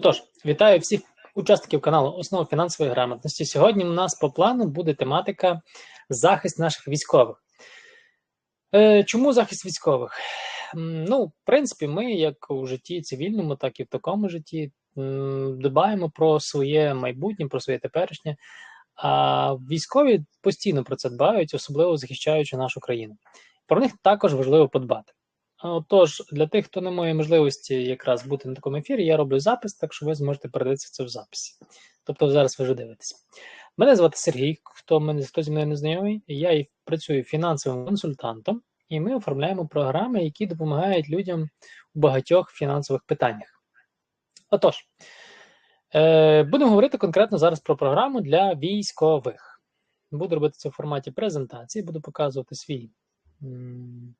Отож, вітаю всіх учасників каналу Основи фінансової грамотності. Сьогодні у нас по плану буде тематика захист наших військових. Е, Чому захист військових? Ну, в принципі, ми, як у житті цивільному, так і в такому житті, дбаємо про своє майбутнє, про своє теперішнє. А військові постійно про це дбають, особливо захищаючи нашу країну. Про них також важливо подбати. Отож, для тих, хто не має можливості якраз бути на такому ефірі, я роблю запис, так що ви зможете передивитися це в записі. Тобто зараз ви вже дивитесь. Мене звати Сергій, хто мене хто зі мною не знайомий. Я працюю фінансовим консультантом, і ми оформляємо програми, які допомагають людям у багатьох фінансових питаннях. Отож, е, будемо говорити конкретно зараз про програму для військових. Буду робити це в форматі презентації, буду показувати свій. м,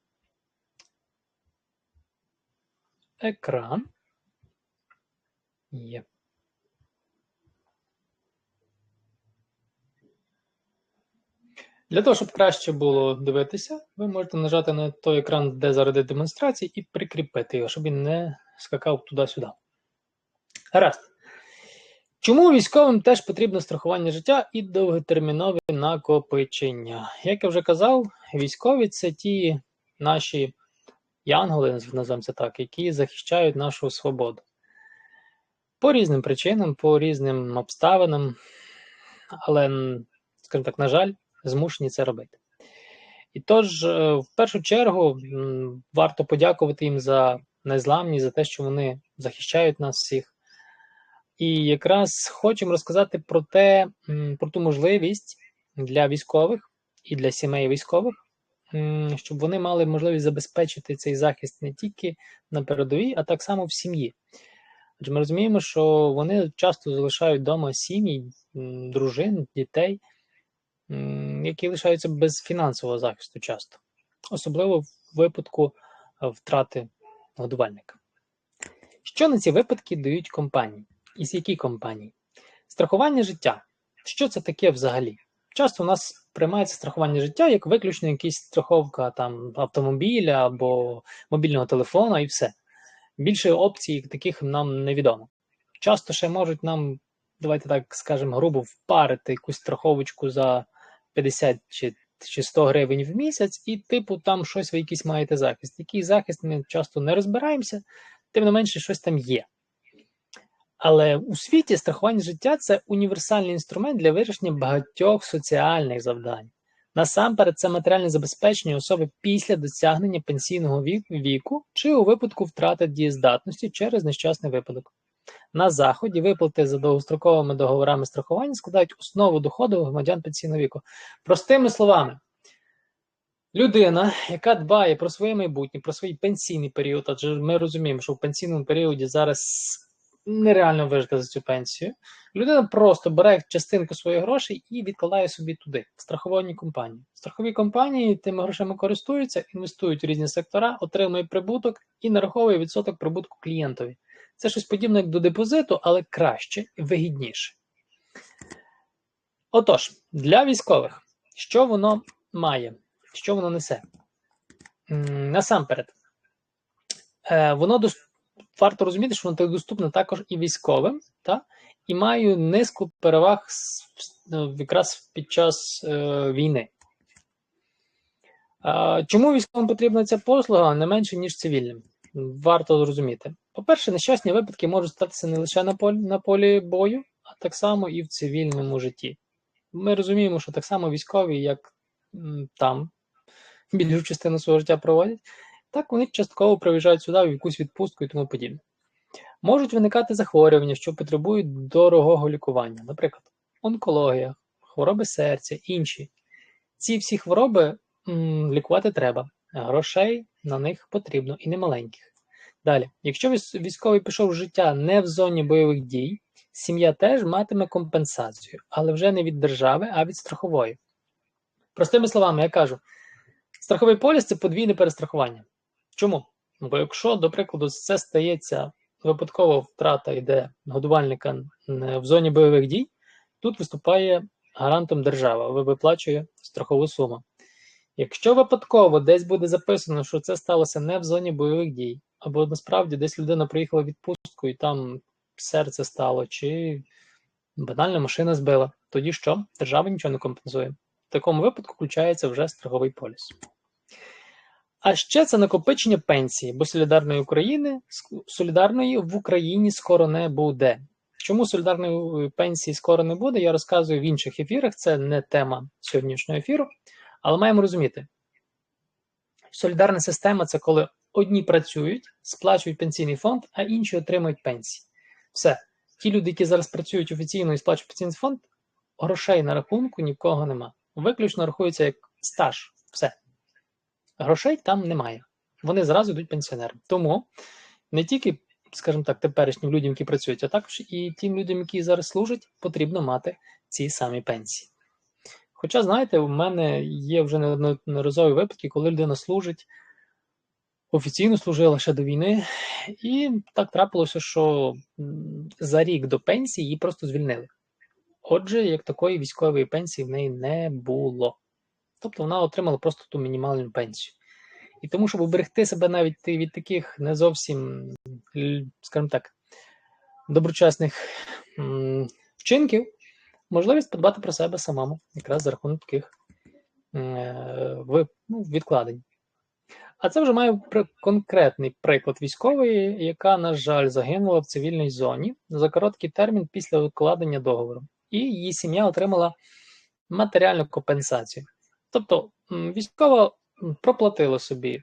екран. Є. Для того, щоб краще було дивитися, ви можете нажати на той екран, де зараз демонстрації, і прикріпити його, щоб він не скакав туди-сюди. Гаразд. Чому військовим теж потрібно страхування життя і довготермінові накопичення? Як я вже казав, військові це ті наші янголи, називаємо це так, які захищають нашу свободу. По різним причинам, по різним обставинам, але, скажімо так, на жаль, змушені це робити. І тож, е, в першу чергу, варто подякувати їм за незламність, за те, що вони захищають нас всіх. І якраз хочемо розказати про те, про ту можливість для військових і для сімей військових, щоб вони мали можливість забезпечити цей захист не тільки на передовій, а так само в сім'ї. Адже ми розуміємо, що вони часто залишають вдома сім'ї, дружин, дітей, які лишаються без фінансового захисту часто, особливо в випадку е, втрати годувальника. Що на ці випадки дають компанії? І з які компанії? Страхування життя. Що це таке взагалі? Часто у нас приймається страхування життя як виключно якась страховка там автомобіля або мобільного телефона і все. Більше опцій таких нам невідомо. Часто ще можуть нам, давайте так скажемо, грубо впарити якусь страховочку за 50 чи, чи 100 гривень в місяць, і, типу, там щось ви якийсь маєте захист. Який захист ми часто не розбираємося, тим не менше, щось там є. Але у світі страхування життя це універсальний інструмент для вирішення багатьох соціальних завдань. Насамперед, це матеріальне забезпечення особи після досягнення пенсійного віку чи у випадку втрати дієздатності через нещасний випадок. На заході виплати за довгостроковими договорами страхування складають основу доходу громадян пенсійного віку. Простими словами, людина, яка дбає про своє майбутнє, про свій пенсійний період, адже ми розуміємо, що в пенсійному періоді зараз нереально вижити за цю пенсію. Людина просто бере частинку своїх грошей і відкладає собі туди, в страхової компанії. Страхові компанії тими грошима користуються, інвестують у різні сектора, отримує прибуток і нараховує відсоток прибутку клієнтові. Це щось подібне як до депозиту, але краще і вигідніше. Отож, для військових, що воно має, що воно несе? Насамперед, е, воно дос- варто розуміти, що воно доступне також і військовим, та? і має низку переваг с- якраз під час е, війни. А, Чому військовим потрібна ця послуга не менше, ніж цивільним? Варто зрозуміти. По-перше, нещасні випадки можуть статися не лише на полі, на полі бою, а так само і в цивільному житті. Ми розуміємо, що так само військові, як там більшу частину свого життя проводять, так вони частково приїжджають сюди в якусь відпустку і тому подібне. Можуть виникати захворювання, що потребують дорогого лікування, наприклад, онкологія, хвороби серця, інші. Ці всі хвороби м, лікувати треба. Грошей на них потрібно і немаленьких. Далі, якщо військовий пішов в життя не в зоні бойових дій, сім'я теж матиме компенсацію, але вже не від держави, а від страхової. Простими словами, я кажу, страховий поліс це подвійне перестрахування. Чому? Бо якщо, до прикладу, це стається випадково втрата йде годувальника в зоні бойових дій, тут виступає гарантом держава, виплачує страхову суму. Якщо випадково десь буде записано, що це сталося не в зоні бойових дій, або насправді десь людина приїхала в відпустку і там серце стало, чи банальна машина збила. Тоді що? Держава нічого не компенсує. В такому випадку включається вже страховий поліс. А ще це накопичення пенсії, бо солідарної України солідарної в Україні скоро не буде. Чому солідарної е, пенсії скоро не буде, я розказую в інших ефірах. Це не тема сьогоднішнього ефіру, але маємо розуміти, солідарна система це коли одні працюють, сплачують пенсійний фонд, а інші отримують пенсії. Все. Ті люди, які зараз працюють офіційно і сплачують пенсійний фонд, грошей на рахунку ні в нема. Виключно рахується як стаж. Все. Грошей там немає. Вони зразу йдуть пенсіонерам. Тому не тільки, скажімо так, теперішнім людям, які працюють, а також і тим людям, які зараз служать, потрібно мати ці самі пенсії. Хоча, знаєте, у мене є вже неодноразові випадки, коли людина служить, офіційно служила ще до війни, і так трапилося, що за рік до пенсії її просто звільнили. Отже, як такої військової пенсії в неї не було. Тобто вона отримала просто ту мінімальну пенсію. І тому, щоб уберегти себе навіть від таких не зовсім, скажімо так, доброчесних вчинків, можливість подбати про себе самому, якраз за рахунок таких е, ну, відкладень. А це вже має конкретний приклад військової, яка, на жаль, загинула в цивільній зоні за короткий термін після укладення договору, і її сім'я отримала матеріальну компенсацію. Тобто військова проплатила собі,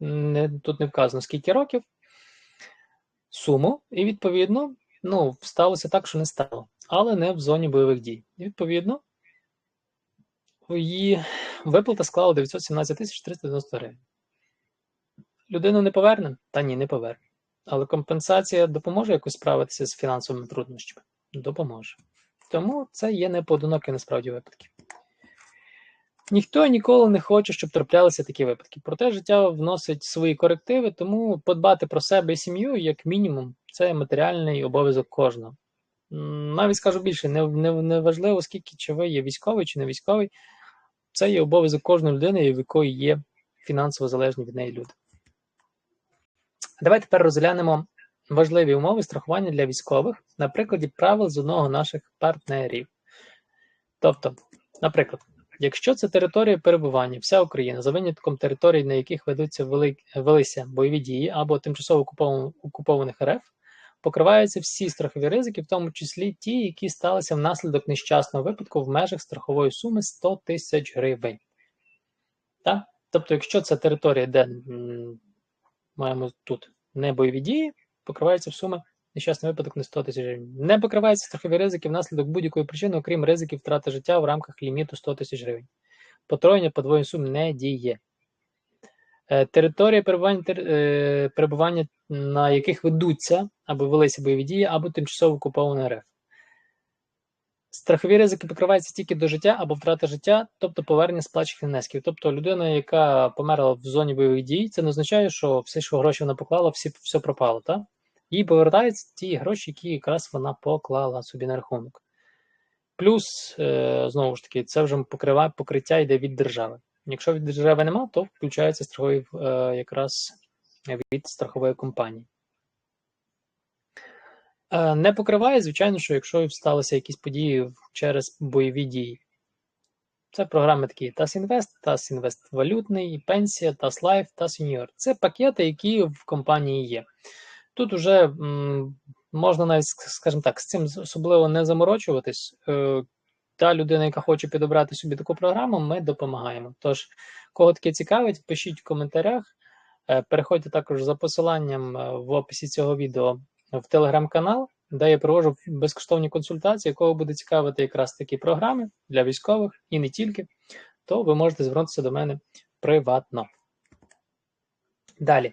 не, тут не вказано скільки років, суму, і відповідно ну, сталося так, що не стало, але не в зоні бойових дій. Відповідно, її виплата склала 917 тисяч 390 гривень. Людину не поверне? Та ні, не поверне. Але компенсація допоможе якось справитися з фінансовими труднощами? Допоможе. Тому це є непоодинокі насправді випадки. Ніхто ніколи не хоче, щоб траплялися такі випадки. Проте життя вносить свої корективи, тому подбати про себе і сім'ю, як мінімум, це матеріальний обов'язок кожного. Навіть скажу більше, не, не, не важливо, скільки чи ви є військовий чи не військовий, це є обов'язок кожної людини, в якої є фінансово залежні від неї люди. Давайте тепер розглянемо важливі умови страхування для військових на прикладі правил з одного наших партнерів. Тобто, наприклад, якщо це територія перебування, вся Україна за винятком територій, на яких ведуться вели... велися бойові дії або тимчасово окупованих РФ, покриваються всі страхові ризики, в тому числі ті, які сталися внаслідок нещасного випадку в межах страхової суми 100 тисяч гривень. Так? Тобто, якщо це територія, де маємо тут не бойові дії, покривається в суми нещасний випадок на 100 тисяч гривень. Не покриваються страхові ризики внаслідок будь-якої причини, окрім ризиків втрати життя в рамках ліміту 100 тисяч гривень. Потроєння подвоєння сум не діє. Е, територія перебування, е, перебування, на яких ведуться або велися бойові дії, або тимчасово окупована РФ. Страхові ризики покриваються тільки до життя або втрати життя, тобто повернення сплачених внесків. Тобто людина, яка померла в зоні бойових дій, це не означає, що все, що гроші вона поклала, всі, все пропало. Так? Їй повертаються ті гроші, які якраз вона поклала собі на рахунок. Плюс, е, знову ж таки, це вже покриває, покриття йде від держави. Якщо від держави нема, то включається страховий е, якраз від страхової компанії. Е, не покриває, звичайно, що якщо сталися якісь події через бойові дії. Це програми такі TAS Invest, TAS Invest валютний, пенсія, TAS Life, TAS Senior. Це пакети, які в компанії є. Тут вже можна навіть, скажімо так, з цим особливо не заморочуватись. Е, та людина, яка хоче підобрати собі таку програму, ми допомагаємо. Тож, кого таке цікавить, пишіть в коментарях. Е, переходьте також за посиланням в описі цього відео в телеграм-канал, де я проводжу безкоштовні консультації, кого буде цікавити якраз такі програми для військових і не тільки, то ви можете звернутися до мене приватно. Далі.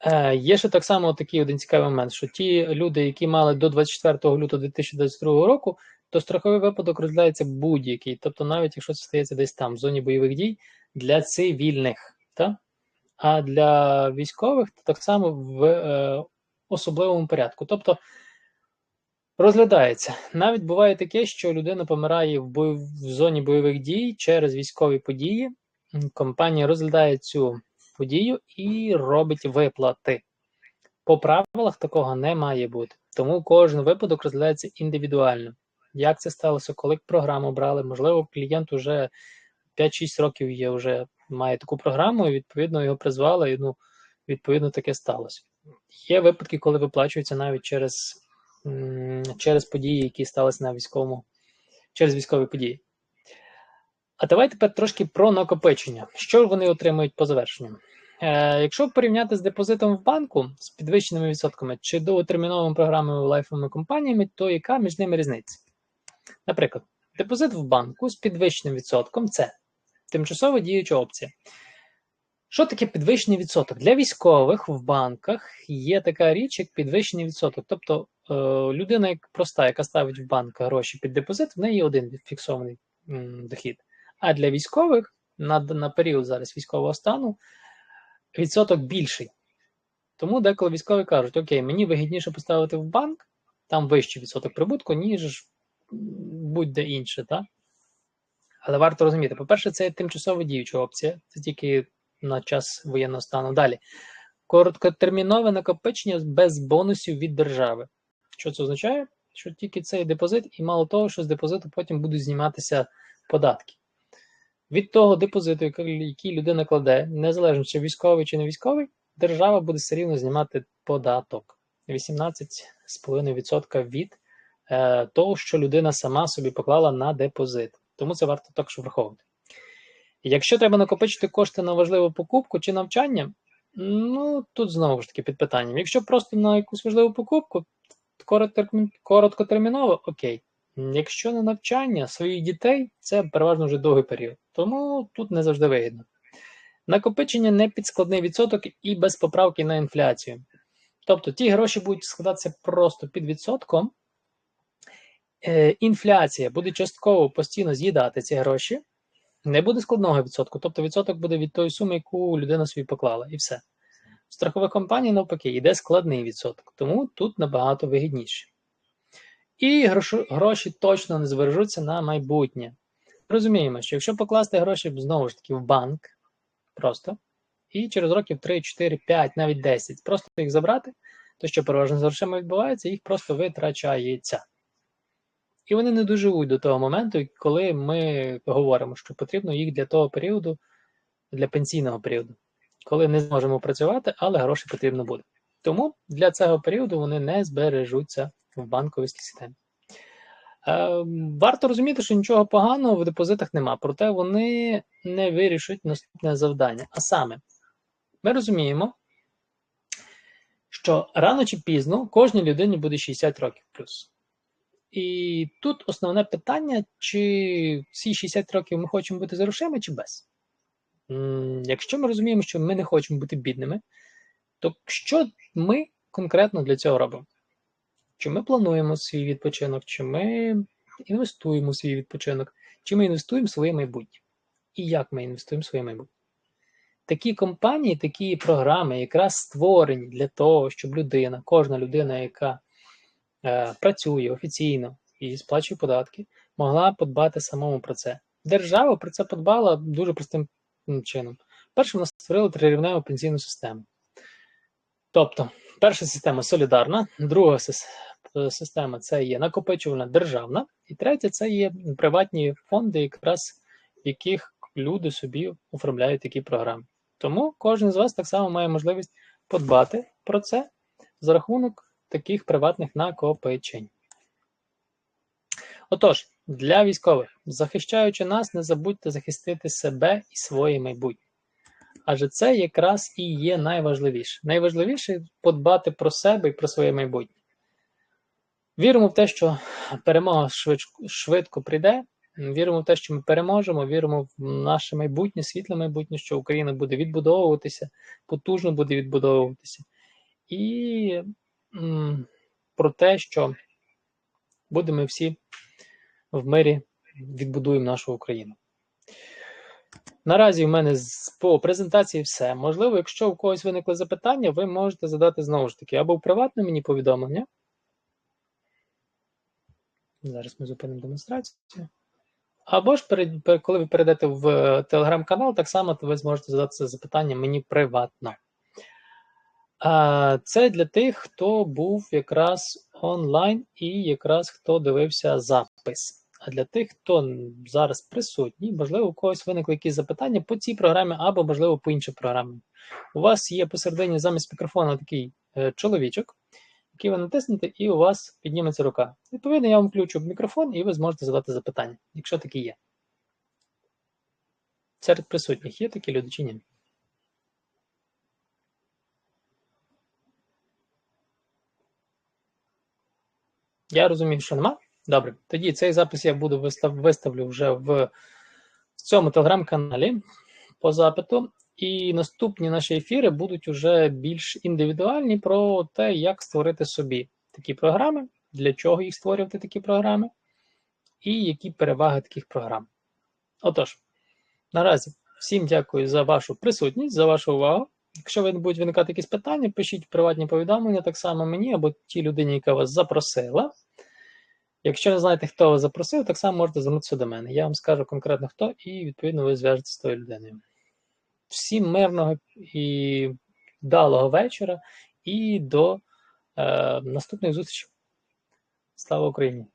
Е, Є ще так само такий один цікавий момент, що ті люди, які мали до 24 лютого 2022 року, то страховий випадок розглядається будь-який, тобто навіть якщо це стається десь там, в зоні бойових дій, для цивільних. Та? А для військових то так само в е, особливому порядку. Тобто розглядається. Навіть буває таке, що людина помирає в, бой... в зоні бойових дій через військові події. Компанія розглядає цю подію і робить виплати. По правилах такого не має бути. Тому кожен випадок розглядається індивідуально. Як це сталося, коли програму брали? Можливо, клієнт уже 5-6 років є, вже має таку програму, і відповідно його призвали, і ну, відповідно таке сталося. Є випадки, коли виплачуються навіть через, через події, які сталися на військовому, через військові події. А давайте тепер трошки про накопичення. Що вони отримують по завершенню? Е, Якщо порівняти з депозитом в банку з підвищеними відсотками чи довготерміновими програмами лайфовими компаніями, то яка між ними різниця? Наприклад, депозит в банку з підвищеним відсотком це тимчасова діюча опція. Що таке підвищений відсоток? Для військових в банках є така річ, як підвищений відсоток. Тобто е, людина, як проста, яка ставить в банк гроші під депозит, в неї один фіксований м, дохід. А для військових на, на період зараз військового стану відсоток більший. Тому деколи військові кажуть, окей, мені вигідніше поставити в банк, там вищий відсоток прибутку, ніж будь-де інше. Так? Але варто розуміти, по-перше, це тимчасово діюча опція, це тільки на час воєнного стану. Далі. Короткотермінове накопичення без бонусів від держави. Що це означає? Що тільки цей депозит, і мало того, що з депозиту потім будуть зніматися податки. Від того депозиту, який людина кладе, незалежно чи військовий чи не військовий, держава буде все рівно знімати податок 18,5% від е, того, що людина сама собі поклала на депозит. Тому це варто також враховувати. Якщо треба накопичити кошти на важливу покупку чи навчання, ну тут знову ж таки під питанням. Якщо просто на якусь важливу покупку, короткотерміново, окей. Якщо на навчання своїх дітей, це переважно вже довгий період, тому тут не завжди вигідно. Накопичення не під складний відсоток і без поправки на інфляцію. Тобто ті гроші будуть складатися просто під відсотком. Е, Інфляція буде частково постійно з'їдати ці гроші, не буде складного відсотку, тобто відсоток буде від тої суми, яку людина собі поклала, і все. В страхових компаній, навпаки, йде складний відсоток, тому тут набагато вигідніше. І гроші, точно не збережуться на майбутнє. Розуміємо, що якщо покласти гроші знову ж таки в банк, просто, і через років 3, 4, 5, навіть 10, просто їх забрати, то що переважно з грошима відбувається, їх просто витрачається. І вони не доживуть до того моменту, коли ми говоримо, що потрібно їх для того періоду, для пенсійного періоду, коли не зможемо працювати, але гроші потрібно буде. Тому для цього періоду вони не збережуться в банковській системі. Е, варто розуміти, що нічого поганого в депозитах нема, проте вони не вирішують наступне завдання. А саме, ми розуміємо, що рано чи пізно кожній людині буде 60 років плюс. І тут основне питання, чи всі 60 років ми хочемо бути за грошима, чи без. Якщо ми розуміємо, що ми не хочемо бути бідними, то що ми конкретно для цього робимо? Чи ми плануємо свій відпочинок, чи ми інвестуємо свій відпочинок, чи ми інвестуємо своє майбутнє? І як ми інвестуємо своє майбутнє? Такі компанії, такі програми якраз створені для того, щоб людина, кожна людина, яка е, працює офіційно і сплачує податки, могла подбати самому про це. Держава про це подбала дуже простим чином. Перше, вона створила трирівневу пенсійну систему. Тобто, перша система солідарна, друга система це є накопичувальна державна, і третя це є приватні фонди, якраз в яких люди собі оформляють такі програми. Тому кожен з вас так само має можливість подбати про це за рахунок таких приватних накопичень. Отож, для військових, захищаючи нас, не забудьте захистити себе і своє майбутнє. Адже це якраз і є найважливіше. Найважливіше подбати про себе і про своє майбутнє. Віримо в те, що перемога швидко, прийде. Віримо в те, що ми переможемо, віримо в наше майбутнє, світле майбутнє, що Україна буде відбудовуватися, потужно буде відбудовуватися. І м, про те, що будемо всі в мирі відбудуємо нашу Україну. Наразі в мене по презентації все. Можливо, якщо у когось виникли запитання, ви можете задати знову ж таки або в приватне мені повідомлення. Зараз ми зупинимо демонстрацію. Або ж, коли ви перейдете в телеграм-канал, так само ви зможете задати це запитання мені приватно. Це для тих, хто був якраз онлайн і якраз хто дивився запис. А для тих, хто зараз присутній, можливо, у когось виникли якісь запитання по цій програмі або, можливо, по іншій програмі. У вас є посередині замість мікрофона такий е, чоловічок, який ви натиснете, і у вас підніметься рука. Відповідно, я вам включу мікрофон, і ви зможете задати запитання, якщо такі є. Серед присутніх є такі люди чи ні? Я розумію, що нема. Добре, тоді цей запис я буду вистав, виставлю вже в цьому телеграм-каналі по запиту. І наступні наші ефіри будуть вже більш індивідуальні про те, як створити собі такі програми, для чого їх створювати такі програми, і які переваги таких програм. Отож, наразі всім дякую за вашу присутність, за вашу увагу. Якщо ви будуть виникати якісь питання, пишіть приватні повідомлення так само мені або тій людині, яка вас запросила. Якщо не знаєте, хто вас запросив, так само можете звернутися до мене. Я вам скажу конкретно хто, і відповідно ви зв'яжетеся з тою людиною. Всім мирного і вдалого вечора і до е, наступних зустрічі. Слава Україні!